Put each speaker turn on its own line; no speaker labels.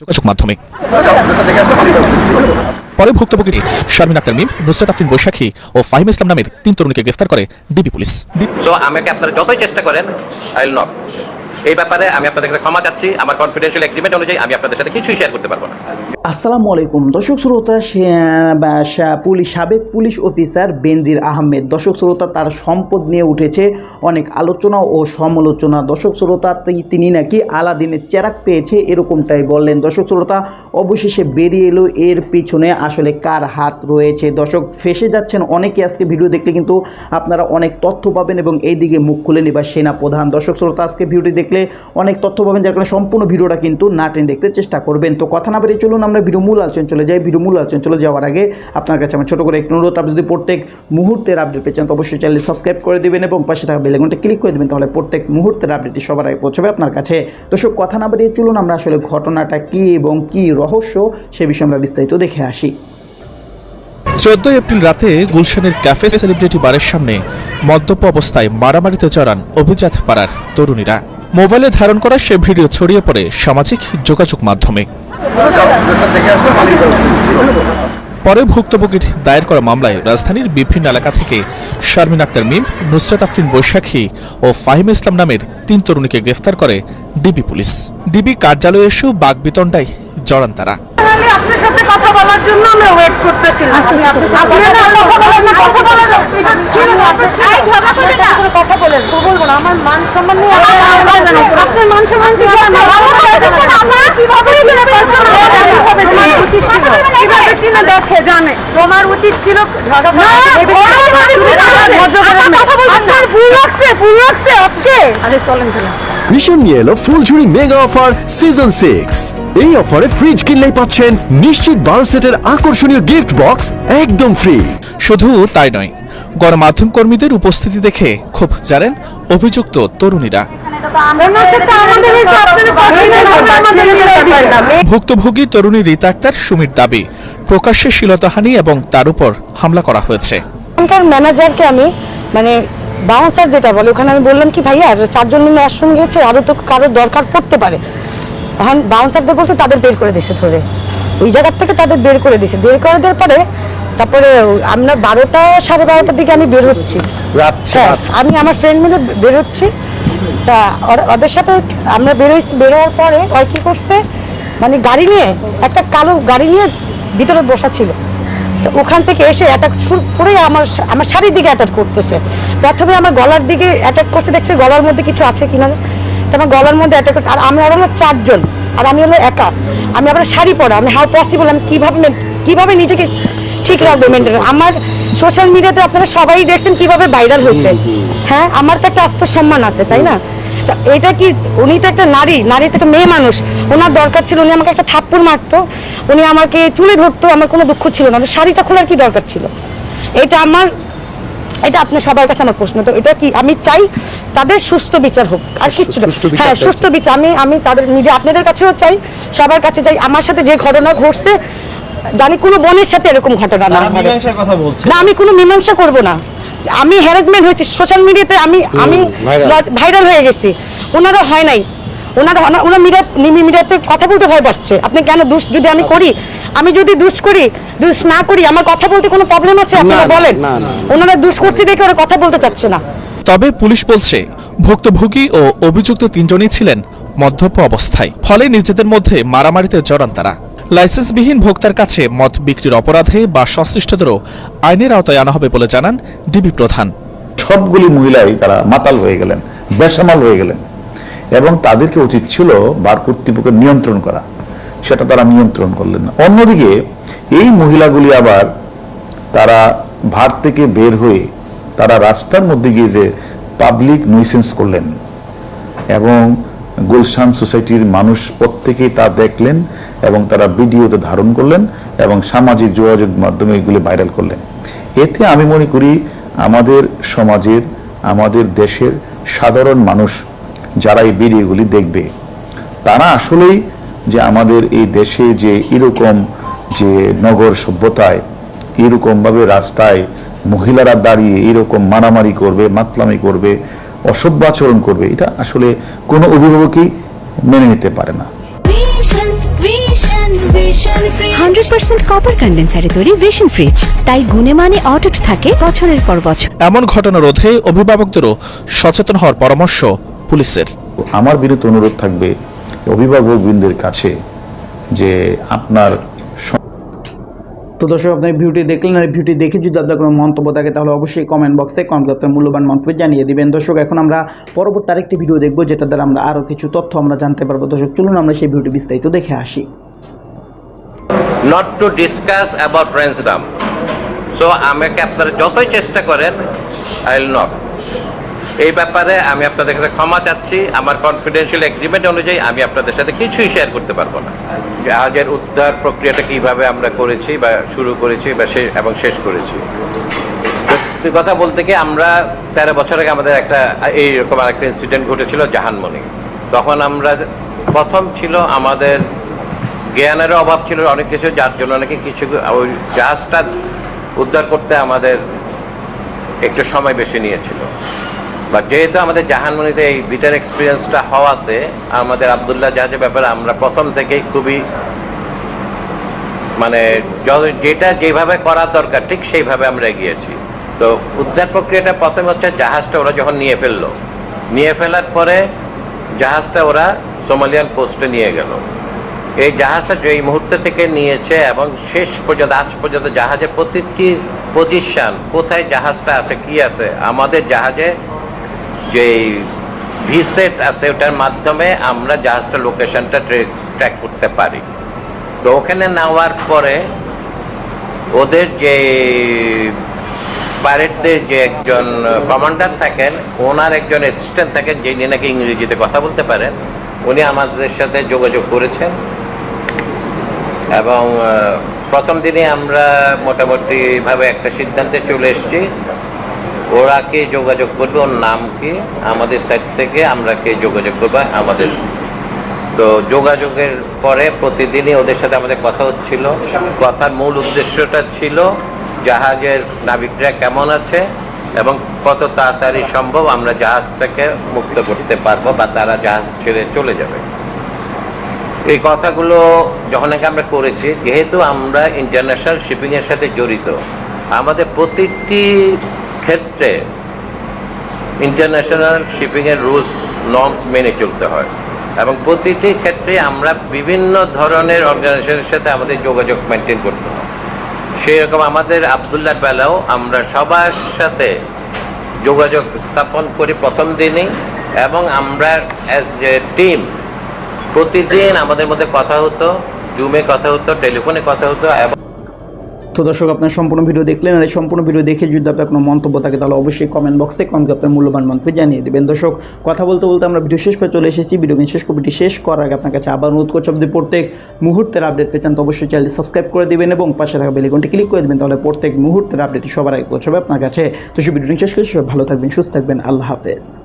যোগাযোগ মাধ্যমে। পরে ভুক্তভোগীটি শারমিন আক্তার মিম, নুসরাত আফরিন বৈশাখী ও ফাহিম ইসলাম নামের তিন তরুণীকে গ্রেফতার করে ডিবি পুলিশ।
আমাকে আপনারা যতই চেষ্টা করেন আই উইল নট এই ব্যাপারে আমি আপনাদের কাছে ক্ষমা চাচ্ছি। আমার কনফিডেন্সিয়াল এগ্রিমেন্ট অনুযায়ী আমি আপনাদের সাথে কিছুই শেয়ার করতে পারব না।
আসসালামু আলাইকুম। দর্শক শ্রোতা পুলিশ, সাবেক পুলিশ অফিসার বেনজির আহমেদ। দর্শক শ্রোতা, তার সম্পদ নিয়ে উঠেছে অনেক আলোচনা ও সমালোচনা। দর্শক শ্রোতা তিনি নাকি আলাদিনের চেরাক পেয়েছে এরকমটাই বললেন। দর্শক শ্রোতা, অবশেষে বেরিয়ে এলো এর পিছনে আসলে কার হাত রয়েছে? দর্শক, ফেসে যাচ্ছেন অনেকে। আজকে ভিডিও দেখলে কিন্তু আপনারা অনেক তথ্য পাবেন এবং এইদিকে মুখ খুলে নিবা সেনা প্রধান। দর্শক শ্রোতা, আজকে ভিডিও ভিডিওটি দেখলে অনেক তথ্য পাবেন, যার কারণে সম্পূর্ণ ভিডিওটা কিন্তু না টেনে দেখতে চেষ্টা করবেন। তো কথা না বেরিয়ে চলুন, আমরা ভিডিও মূল আলোচনা চলে যাই। ভিডিও মূল আলোচনা চলে যাওয়ার আগে আপনার কাছে আমার ছোটো করে একটু অনুরোধ, আপনি যদি প্রত্যেক মুহূর্তের আপডেট পেয়েছেন তো অবশ্যই চ্যানেল সাবস্ক্রাইব করে দেবেন এবং পাশে থাকা বেলেগনটা ক্লিক করে দেবেন, তাহলে প্রত্যেক মুহূর্তের আপডেটটি সবার আগে পৌঁছবে আপনার কাছে। তো সব কথা না বেরিয়ে চলুন, আমরা আসলে ঘটনাটা কী এবং কী রহস্য সে বিষয়ে আমরা বিস্তারিত দেখে আসি।
চোদ্দই এপ্রিল রাতে গুলশানের ক্যাফে সেলিব্রিটি বারের সামনে মদ্যপ অবস্থায় মারামারিতে চড়ান অভিজাত পাড়ার তরুণীরা। মোবাইলে ধারণ করা সে ভিডিও ছড়িয়ে পড়ে সামাজিক যোগাযোগ মাধ্যমে। পরে ভুক্তভোগীর দায়ের করা মামলায় রাজধানীর বিভিন্ন এলাকা থেকে শারমিন আক্তার মিম, নুসরাত আফরিন বৈশাখী ও ফাহিম ইসলাম নামের তিন তরুণীকে গ্রেফতার করে ডিবি পুলিশ। ডিবি কার্যালয়ে এসেও বাঘ বিতণ্ডায় জড়ান তারা।
তাহলে আপনার সাথে কথা বলার জন্য আমরা ওয়েট করতেছিলাম। আপনারা কথা বলেন না কথা বলেন। না। এটা ছিল না, ঝগড়া করে না। কথা বলেন। তো বলব না আমার মান সম্মান নিয়ে আপনার মান সম্মান কি আমরা কীভাবে এখানে বলব না? কীভাবে উচিত ছিল। কীভাবে চিনে দেখে জানে? তোমার উচিত ছিল আপনার ভুল লাগছে ভুল লাগছে আজকে। আরে চলেন চলেন।
মিশন নিয়ে এলো ফুলঝুরি মেগা অফার সিজন সিক্স। এই অফারে ফ্রিজ কিনলেই পাচ্ছেন নিশ্চিত বারো সেটের আকর্ষণীয় গিফট বক্স একদম ফ্রি
শুধু তাই নয় গণমাধ্যম কর্মীদের উপস্থিতি দেখে খুব জানেন অভিযুক্ত তরুণীরা। ভুক্তভোগী তরুণী রীতা আক্তার সুমির দাবি প্রকাশ্যে শ্লীলতাহানি এবং তার উপর হামলা করা হয়েছে।
ওখানকার ম্যানেজারকে আমি মানে বাউন্সার যেটা বলে ওখানে আমি বললাম কি ভাইয়া চারজন মিলে আশ্রম গেছে আরও তো কারোর দরকার পড়তে পারে। এখন বাউন্সারদের বলছে তাদের বের করে দিছে ধরে। ওই জায়গার থেকে তাদের বের করে দিছে। বের করে দেওয়ার পরে তারপরে আমরা বারোটা সাড়ে বারোটার দিকে আমি বের হচ্ছি হ্যাঁ, আমি আমার ফ্রেন্ড মিলে বের হচ্ছি তা ওদের সাথে আমরা বেরোই বেরোয়ার পরে ওই কী করছে মানে গাড়ি নিয়ে একটা কালো গাড়ি নিয়ে ভিতরে বসা ছিল। তো ওখান থেকে এসে অ্যাটাক শুরু করে আমার আমার শাড়ির দিকে অ্যাটাক করতেছে। প্রথমে আমার গলার দিকে অ্যাটাক করছে দেখছে গলার মধ্যে কিছু আছে কিনা। তো আমার গলার মধ্যে অ্যাটাক করছে। আর আমি হলো চারজন। আর আমি হলো একা। আমি আবার শাড়ি পরা। আমি হাউ পসিবল আমি কীভাবে কীভাবে নিজেকে ঠিক রাখব মেনটেন আমার সোশ্যাল মিডিয়াতে আপনারা সবাই দেখছেন কীভাবে ভাইরাল হয়েছে। হ্যাঁ আমার তো একটা আত্মসম্মান আছে তাই না? এটা কি উনি তো একটা নারী। নারী তো একটা মেয়ে মানুষ। ওনার দরকার ছিল উনি আমাকে একটা থাপ্পড় মারতো। উনি আমাকে চুলে ধরতো আমার কোনো দুঃখ ছিল না। শাড়িটা খোলার কি দরকার ছিল? এটা আমার এটা আপনার সবার কাছে আমার প্রশ্ন। তো এটা কি আমি চাই তাদের সুস্থ বিচার হোক আর কিচ্ছু হ্যাঁ সুস্থ বিচার আমি আমি তাদের নিজে আপনাদের কাছেও চাই সবার কাছে চাই। আমার সাথে যে ঘটনা ঘটছে জানি কোনো বোনের সাথে এরকম ঘটনা না না আমি কোনো মীমাংসা করব না। আমি হ্যারাসমেন্ট হয়েছি। সোশ্যাল মিডিয়াতে আমি আমি ভাইরাল হয়ে গেছি। ওনারা হয় নাই। ওনারা ওনা- ওনারা মিডিয়া মিডিয়াতে কথা বলতে ভয় পাচ্ছে। আপনি কেন দুষ যদি আমি করি আমি যদি দুষ করি দুষ না করি আমার কথা বলতে কোনো প্রবলেম আছে? আপনারা বলেন। ওনারা দুষ করছে দেখে ওরা কথা বলতে চাচ্ছে না।
তবে পুলিশ বলছে, ভুক্তভোগী ও অভিযুক্ত তিনজনই ছিলেন মদ্যপ অবস্থায়। ফলে নিজেদের মধ্যে মারামারিতে জড়ান তারা। লাইসেন্সবিহীন ভোক্তার কাছে মদ বিক্রির অপরাধে বা সংশ্লিষ্টদেরও আইনের আওতায় আনা হবে বলে জানান ডিবি প্রধান।
সবগুলি মহিলাই তারা মাতাল হয়ে গেলেন, বেসামাল হয়ে গেলেন এবং তাদেরকে উচিত ছিল বার কর্তৃপক্ষের নিয়ন্ত্রণ করা। সেটা তারা নিয়ন্ত্রণ করলেন না। অন্যদিকে এই মহিলাগুলি আবার তারা ভার থেকে বের হয়ে তারা রাস্তার মধ্যে গিয়ে যে পাবলিক nuisance করলেন এবং গুলশান সোসাইটির মানুষ প্রত্যেকেই তা দেখলেন এবং তারা ভিডিওতে ধারণ করলেন এবং সামাজিক যোগাযোগ মাধ্যমে এগুলি ভাইরাল করলেন। এতে আমি মনে করি আমাদের সমাজের, আমাদের দেশের সাধারণ মানুষ যারা এই ভিডিওগুলি দেখবে, তারা আসলেই যে আমাদের এই দেশে যে এরকম যে নগর সভ্যতায়, এরকমভাবে রাস্তায় মহিলারা দাঁড়িয়ে এরকম মারামারি করবে মাতলামি করবে অসভ্য আচরণ করবে এটা আসলে কোনো অভিভাবকই মেনে নিতে পারে না.
হান্ড্রেড পার্সেন্ট কপার কন্ডেন্সারে তৈরি ভিশন ফ্রিজ তাই গুণে মানে অটুট থাকে বছরের পর বছর।
এমন ঘটনা রোধে অভিভাবকদেরও সচেতন হওয়ার পরামর্শ পুলিশের।
আমার বিরুদ্ধে অনুরোধ থাকবে অভিভাবকবৃন্দের কাছে যে আপনার
তো দর্শক, আপনার ভিউটি দেখলেন আর ভিডিওটি দেখে যদি আপনার কোনো মন্তব্য থাকে, তাহলে অবশ্যই কমেন্ট বক্সে কমেন্ট আপনার মূল্যবান মন্তব্য জানিয়ে দেবেন। দর্শক, এখন আমরা পরবর্তী আরেকটি ভিডিও দেখব যেটা দ্বারা আমরা আরও কিছু তথ্য আমরা জানতে পারব। দর্শক, চলুন আমরা সেই ভিডিওটি বিস্তারিত দেখে আসি।
Not to discuss about ransom so আমাকে আপনারা যতই চেষ্টা করেন আই উইল নট এই ব্যাপারে আমি আপনাদের কাছে ক্ষমা চাচ্ছি। আমার কনফিডেন্সিয়াল এগ্রিমেন্ট অনুযায়ী আমি আপনাদের সাথে কিছুই শেয়ার করতে পারব না। জাহাজের উদ্ধার প্রক্রিয়াটা কীভাবে আমরা করেছি বা শুরু করেছি বা শেষ এবং শেষ করেছি। সত্যি কথা বলতে কি, আমরা তেরো বছর আগে আমাদের একটা এইরকম একটা ইনসিডেন্ট ঘটেছিল জাহানমণি। তখন আমরা প্রথম ছিল আমাদের জ্ঞানেরও অভাব ছিল অনেক কিছু, যার জন্য নাকি কিছু ওই জাহাজটা উদ্ধার করতে আমাদের একটু সময় বেশি নিয়েছিল। বা যেহেতু আমাদের জাহানমণিতে এই বিটার এক্সপিরিয়েন্সটা হওয়াতে আমাদের আবদুল্লাহ জাহাজের ব্যাপারে, আমরা প্রথম থেকেই খুবই মানে যেটা যেভাবে করা দরকার, ঠিক সেইভাবে আমরা এগিয়েছি। তো উদ্ধার প্রক্রিয়াটা প্রথমে হচ্ছে জাহাজটা ওরা যখন নিয়ে ফেলল। নিয়ে ফেলার পরে জাহাজটা ওরা সোমালিয়ান কোস্টে নিয়ে গেল। এই জাহাজটা যেই মুহূর্তে থেকে নিয়েছে এবং শেষ পর্যন্ত, আজ পর্যন্ত জাহাজের প্রতিটি পজিশন কোথায় জাহাজটা আছে, কি আছে, আমাদের জাহাজে যে ভিসেট আছে, ওটার মাধ্যমে আমরা জাহাজটা লোকেশনটা ট্র্যাক করতে পারি। তো ওখানে নেওয়ার পরে ওদের যে পাইরেটদের যে একজন কমান্ডার থাকেন, ওনার একজন অ্যাসিস্ট্যান্ট থাকেন যিনি নাকি ইংরেজিতে কথা বলতে পারেন, উনি আমাদের সাথে যোগাযোগ করেছেন। এবং প্রথম দিনে আমরা মোটামুটি ভাবে একটা সিদ্ধান্তে চলে এসেছি। ওরা কে যোগাযোগ করবে, ওর নাম কি, আমাদের সাইড থেকে আমরা কে যোগাযোগ করব, আমাদের। তো যোগাযোগের পরে প্রতিদিনই ওদের সাথে আমাদের কথা হচ্ছিল। কথার মূল উদ্দেশ্যটা ছিল জাহাজের নাবিকরা কেমন আছে এবং কত তাড়াতাড়ি সম্ভব আমরা জাহাজটাকে মুক্ত করতে পারব বা তারা জাহাজ ছেড়ে চলে যাবে। এই কথাগুলো যখন নাকি আমরা করেছি, যেহেতু আমরা ইন্টারন্যাশনাল শিপিংয়ের সাথে জড়িত, আমাদের প্রতিটি ক্ষেত্রে ইন্টারন্যাশনাল শিপিংয়ের রুলস নর্মস মেনে চলতে হয়। এবং প্রতিটি ক্ষেত্রে আমরা বিভিন্ন ধরনের অর্গানাইজেশনের সাথে আমাদের যোগাযোগ মেনটেন করতে হয়। সেই রকম আমাদের আবদুল্লাহ বেলাও আমরা সবার সাথে যোগাযোগ স্থাপন করি প্রথম দিনই। এবং আমরা টিম প্রতিদিন আমাদের মধ্যে কথা হতো জুমে কথা হতো টেলিফোনে কথা হতো এবং
তো দর্শক, আপনার সম্পূর্ণ ভিডিও দেখলেন আর এই সম্পূর্ণ ভিডিও দেখে যদি আপনার কোনো মন্তব্য থাকে, তাহলে অবশ্যই কমেন্ট বক্সে কমেন্ট আপনার মূল্যবান মন্তব্য জানিয়ে দেবেন। দর্শক, কথা বলতে বলতে আমরা ভিডিও শেষ পর্যন্ত চলে এসেছি। ভিডিও শেষ কপিটি শেষ করার আগে আপনার কাছে আবার অনুরোধ করছি আপনি প্রত্যেক মুহূর্তের আপডেট পেতেন তো অবশ্যই চ্যানেলটি সাবস্ক্রাইব করে দেবেন এবং পাশে থাকা বেলিকনটি ক্লিক করে দেবেন, তাহলে প্রত্যেক মুহূর্তের আপডেটটি সবার আগে পৌঁছাবে আপনার কাছে। তো সেই ভিডিওটি শেষ করে ভালো থাকবেন, সুস্থ থাকবেন, আল্লাহ হাফেজ।